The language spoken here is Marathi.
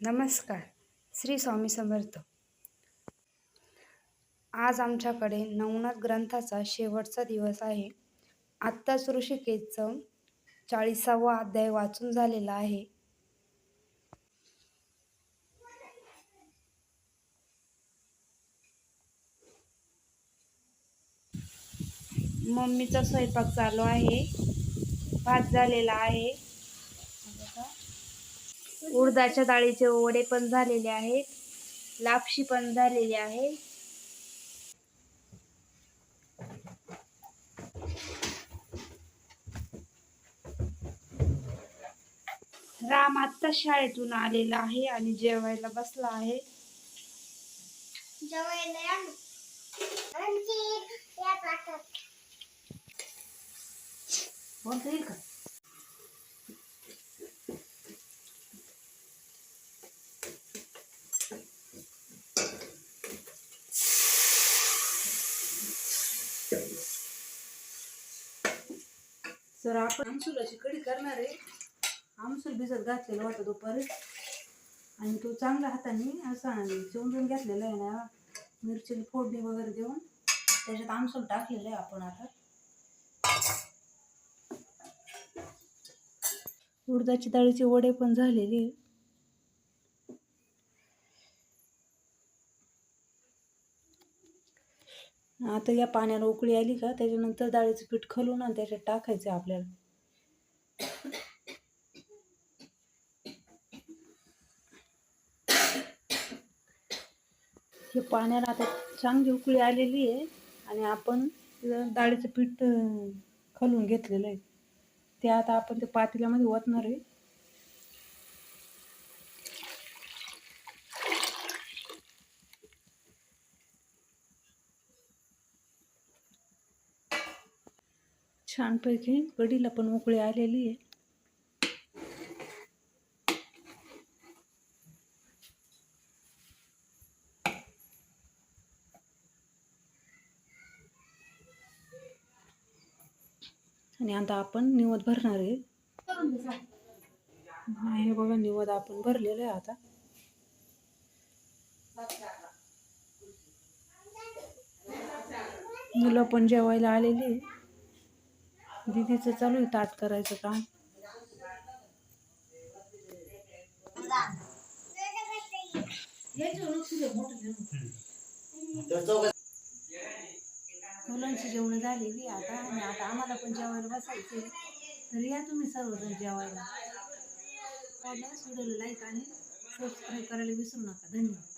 नमस्कार. श्री स्वामी समर्थ. आज आमच्याकडे नवनाथ ग्रंथाचा शेवटचा दिवस आहे. आत्ताच ऋषिकेतचं चाळीसावा अध्याय वाचून झालेला आहे. मम्मीचा स्वयंपाक चालू आहे. भात झालेला आहे. उडदाच्या डाळीचे वडे पण झालेले आहेत. लापशी पण झालेली आहे. राम आत्ता शाळेतून आलेला आहे आणि जेवायला बसला आहे. जेवायला तर आपण आमसुलाची कढी करणार आहे. आमसूल भिजत घातलेलं होतं दुपारी आणि तो चांगला हाताने असा चिवडून घेतलेला आहे ना मिरची फोडणी वगैरे देऊन त्याच्यात आमसूल टाकलेलं आहे आपण आता. उडदाची डाळीचे वडे पण झालेले. आता या पाण्याला उकळी आली का त्याच्यानंतर डाळीचं पीठ खलून आणि त्याच्यात टाकायचं आहे आपल्याला. हे पाण्याला आता चांगली उकळी आलेली आहे आणि आपण डाळीचं पीठ खलून घेतलेलं आहे. ते आता आपण ते पातेल्यामध्ये ओतणार आहे. छानपैकी कढीला पण उकळी आलेली आहे. आणि आता आपण निवद भरणार आहे. हे बघा निवद आपण भरलेलं आहे आता. मुलं पण जेवायला आलेली आहे. दीदीचं चालू आहे ताट करायचं काम. मुलांची जेवण झालेली बी आता. आणि आता आम्हाला पण जेवायला बसायचे तर या तुम्ही सर्वजण जेवायला. हो व्हिडिओला लाईक आणि सबस्क्राईब करायला विसरू नका. धन्यवाद.